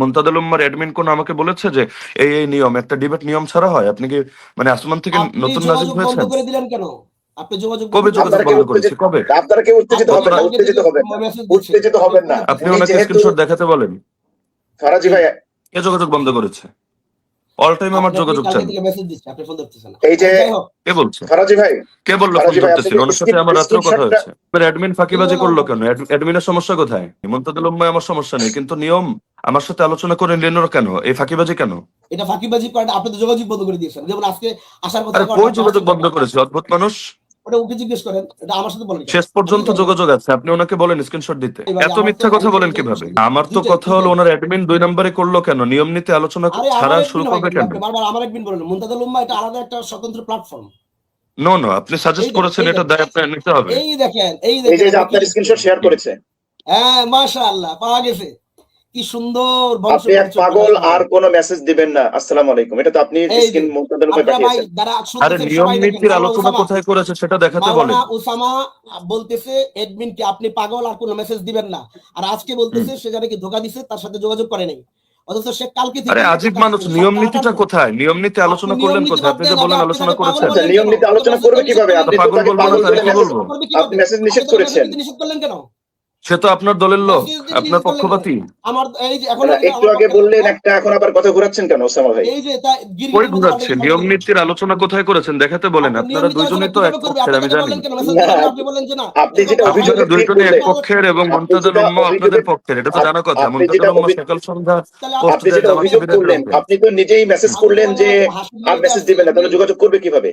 মুমতাদুল উম্মার অ্যাডমিন কোন আমাকে বলেছে যে এই এই নিয়ম একটা ডিবেট নিয়ম ছাড়া হয়? আপনি কি মানে আসমান থেকে নতুন নাজিল করে দিলেন কেন? আপনি যোগাযোগ কবে বন্ধ যোগাযোগ বন্ধ করেছি? কবে? আপনারা কি উত্তেজিত হবেন না? উত্তেজিত হবেন উত্তেজিত হবেন না। আপনি ওনাকে স্ক্রিনশট দেখাতে বলেন। ফারাজি ভাই কে যোগাযোগ বন্ধ করেছে? অল টাইম আমার যোগাযোগ চান মেসেজ দিচ্ছে আপনি ফোন ধরতেছেন না। এই যে কে বলছে? ফারাজি ভাই কে বলল ফোন ওনার সাথে আমার রাত্রেও কথা হয়েছে। এবার অ্যাডমিন ফাঁকিবাজি করল কেন? অ্যাডমিনের সমস্যা কোথায়? মুমতাদুল উম্মায় আমার সমস্যা নেই কিন্তু নিয়ম আমার সাথে আলোচনা করে নিলেন কেন? এই ফাঁকিবাজি কেন? এটা ফাঁকিবাজি করেন আপনি তো যোগাযোগ বন্ধ করে দিয়েছেন। যেমন আজকে আসার কথা আরে কই যোগাযোগ বন্ধ করেছে? অদ্ভুত মানুষ। ওটা ওকে জিজ্ঞেস করেন এটা আমার সাথে বলেন শেষ পর্যন্ত যোগাযোগ আছে। আপনি ওনাকে বলেন স্ক্রিনশট দিতে। এত মিথ্যা কথা বলেন কীভাবে? আমার তো কথা হলো ওনার অ্যাডমিন দুই নম্বরে করল কেন? নিয়ম নীতি আলোচনা ছাড়া শুরু করবে কেন? বারবার আমার একদিন বলেন। মুনতাদুল উম্মাহ এটা আলাদা একটা স্বতন্ত্র প্ল্যাটফর্ম নো নো আপনি সাজেস্ট করেছেন এটা দায় আপনার নিতে হবে। এই দেখেন এই দেখেন। এই যে আপনার স্ক্রিনশট শেয়ার করেছে। হ্যাঁ মাশাআল্লাহ পাওয়া গেছে। কি সুন্দর আপনি এক পাগল আর কোন মেসেজ দিবেন না। আসসালামু আলাইকুম। এটা তো আপনি স্ক্রিন ভাই পাঠিয়েছেন। আরে নিয়ম নীতির আলোচনা কোথায় করেছে সেটা দেখাতে বলেন। উসামা বলতেছে এডমিন কে আপনি পাগল আর কোনো মেসেজ দিবেন না। আর আজকে বলতেছে সে যারা কি ধোকা দিছে? তার সাথে যোগাযোগ করে নাই। অথচ সে কালকে থেকে আরে আজিব মানুষ নিয়ম নীতিটা কোথায়? নিয়ম নীতি আলোচনা করলেন কোথায়? আপনি যে বলেন আলোচনা করেছেন। আচ্ছা নিয়ম নীতি আলোচনা করবে কীভাবে? আপনি তো পাগল তাহলে কি বলব? আপনি মেসেজ নিষেধ করেছেন। নিষেধ করলেন কেন? সে তো আপনার দলের লোক আপনার পক্ষপাতী। আমার এই যে এখন একটু আগে বললেন একটা এখন আবার কথা ঘোরাচ্ছেন কেন ওসামা ভাই? এই যে কই মতো নিয়ম নীতির আলোচনা কোথায় করেছেন? দেখাতে বলেন আপনারা নিয়ম তো এক পক্ষের আমি জানি আপনি যে না। আপনি যেটা অভিযোগ দুইজনই এক পক্ষের এবং আপনি মুমতাজুল আপনাদের পক্ষের এটা তো জানা কথা উম্মাহ অভি- সকাল সন্ধ্যা আপনি যেটা অভিযোগ করলেন আপনি তো নিজেই মেসেজ করলেন যে আর মেসেজ দিবেন না তাহলে যোগাযোগ করবে কীভাবে?